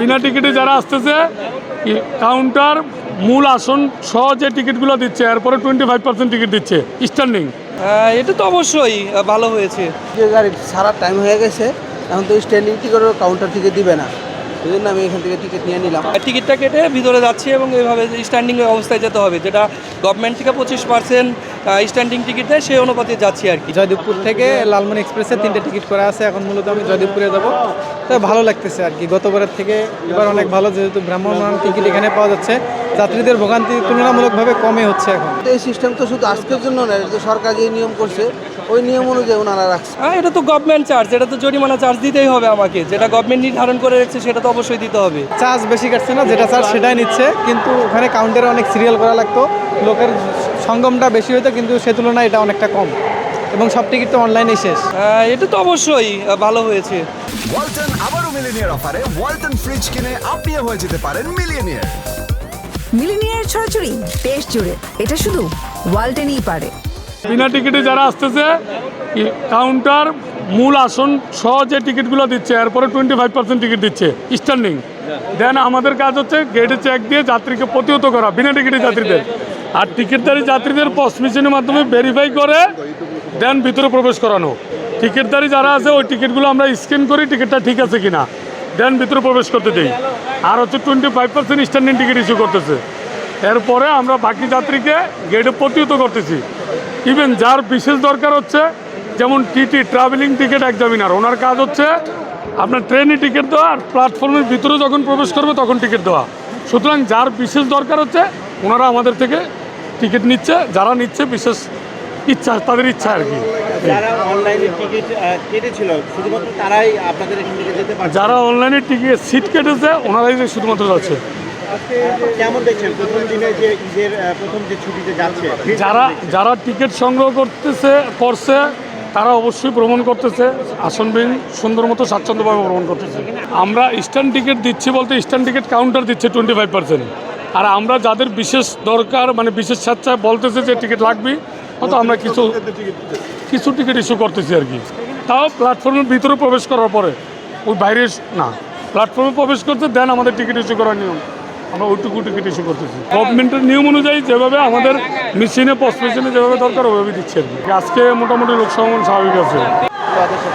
বিনা টিকিটে যারা আসতেছে কাউন্টার মূল আসন সহ যে টিকিটগুলো দিচ্ছে এরপরে টোয়েন্টি ফাইভ পার্সেন্ট টিকিট দিচ্ছে স্ট্যান্ডিং এটা তো অবশ্যই ভালো হয়েছে। যে গাড়ি সারা টাইম হয়ে গেছে এখন তো স্ট্যান্ডিং টিকিটও কাউন্টার থেকে দিবে না। সেই জন্য আমি এখান থেকে টিকিট নিয়ে নিলাম। আর টিকিটটা কেটে ভিতরে যাচ্ছি এবং এইভাবে স্ট্যান্ডিং অবস্থায় যেতে হবে যেটা গভর্নমেন্ট থেকে পঁচিশ পার্সেন্ট স্ট্যান্ডিং টিকিট দেয় সেই অনুপাতে যাচ্ছি আর কি। জয়দেবপুর থেকে লালমনি এক্সপ্রেসে তিনটে টিকিট করা আছে এখন মূলত আমি জয়দেবপুরে যাব। তো ভালো লাগতেছে আর কি গতবারের থেকে এবার অনেক ভালো যেহেতু ভ্রাম্যমান টিকিট এখানে পাওয়া যাচ্ছে যাত্রীদের ভোগান্তি তুলনামূলকভাবে কমই হচ্ছে এখন। তো এই সিস্টেম তো শুধু আজকের জন্য না এটা তো সরকার যে নিয়ম করছে ওই নিয়ম অনুযায়ী ওনারা রাখছে। হ্যাঁ এটা তো গভর্নমেন্ট চার্জ এটা তো জরিমানা চার্জ দিতেই হবে আমাকে। যেটা গভর্নমেন্ট নির্ধারণ করে রেখেছে সেটা তো অবশ্যই দিতে হবে। চার্জ বেশি কাটছে না যেটা চার্জ সেটাই নিচ্ছে কিন্তু ওখানে কাউন্টারে অনেক সিরিয়াল করা লাগতো লোকের সঙ্গমটা বেশি হতো কিন্তু সে তুলনায় এটা অনেকটা কম। এবং সব টিকিট তো অনলাইনেই শেষ। এটা তো অবশ্যই ভালো হয়েছে। ওয়ালটন আবারও মিলিনিয়ার অফারে ওয়ালটন ফ্রিজ কিনে আপনিও হয়ে যেতে পারেন মিলিয়নিয়ার মিলিনিয়ার ছড়াছড়ি দেশ জুড়ে এটা শুধু ওয়ালটেনই পারে। বিনা টিকিটে যারা আসতেছে কাউন্টার মূল আসন সহ যে টিকিটগুলো দিচ্ছে এরপরে টোয়েন্টি ফাইভ পার্সেন্ট টিকিট দিচ্ছে স্ট্যান্ডিং দেন আমাদের কাজ হচ্ছে গেটে চেক দিয়ে যাত্রীকে প্রতিহত করা বিনা টিকিটে যাত্রীদের। আর টিকিটদারি যাত্রীদের পস মেশিনের মাধ্যমে ভেরিফাই করে দেন ভিতরে প্রবেশ করানো। টিকিটদারি যারা আছে, ওই টিকিটগুলো আমরা স্ক্যান করি, টিকিটটা ঠিক আছে কিনা। দেন ভিতরে প্রবেশ করতে দিই। আর হচ্ছে twenty five percent standing ticket issue করতেছে। এরপরে আমরা বাকি যাত্রীকে গেটে প্রতিহত করতেছি। ইভেন যার বিশেষ দরকার হচ্ছে, যেমন টিটি ট্রাভেলিং টিকিট এক্সামিনার ওনার কাজ হচ্ছে আপনার ট্রেনে টিকিট দেওয়া আর প্ল্যাটফর্মের ভিতরে যখন প্রবেশ করবে, তখন টিকিট দেওয়া। সুতরাং যার বিশেষ দরকার হচ্ছে, ওনারা আমাদের থেকে টিকিট নিচ্ছে যারা নিচ্ছে বিশেষ ইচ্ছা তাদের ইচ্ছা আর কি। যারা অনলাইনে টিকিট কেটেছিল শুধুমাত্র তারাই আপনাদের এখান থেকে যেতে পারছে? যারা অনলাইনে টিকিট সিট কেটেছে ওনারাই শুধুমাত্র যাচ্ছে। কেমন দেখছেন? প্রথম দিনে যে ঈদের প্রথম যে ছুটিতে যাচ্ছে যারা যারা টিকিট সংগ্রহ করতেছে করছে তারা অবশ্যই ভ্রমণ করতেছে। আসন বিন সুন্দর মতো স্বাচ্ছন্দ্যভাবে ভ্রমণ করতেছে। আমরা স্ট্যান্ড টিকিট দিচ্ছি বলতে স্ট্যান্ড টিকিট কাউন্টার দিচ্ছে টোয়েন্টি ফাইভ পার্সেন্ট আর আমরা যাদের বিশেষ দরকার মানে বিশেষ স্বেচ্ছায় বলতেছে যে টিকিট লাগবে, হয়তো আমরা কিছু কিছু টিকিট ইস্যু করতেছি আর কি। তাও প্ল্যাটফর্মের ভিতরে প্রবেশ করার পরে, ওই বাইরে না প্ল্যাটফর্মে প্রবেশ করতে দেন আমাদের টিকিট ইস্যু করার নিয়ম। আমরা ওইটুকু টিকিট ইস্যু করতেছি। গভর্নমেন্টের নিয়ম অনুযায়ী যেভাবে আমাদের মেশিনে পস মেশিনে যেভাবে দরকার, ওইভাবে দিচ্ছে আর কি। আজকে মোটামুটি লোকসভা স্বাভাবিক আছে। আচ্ছা।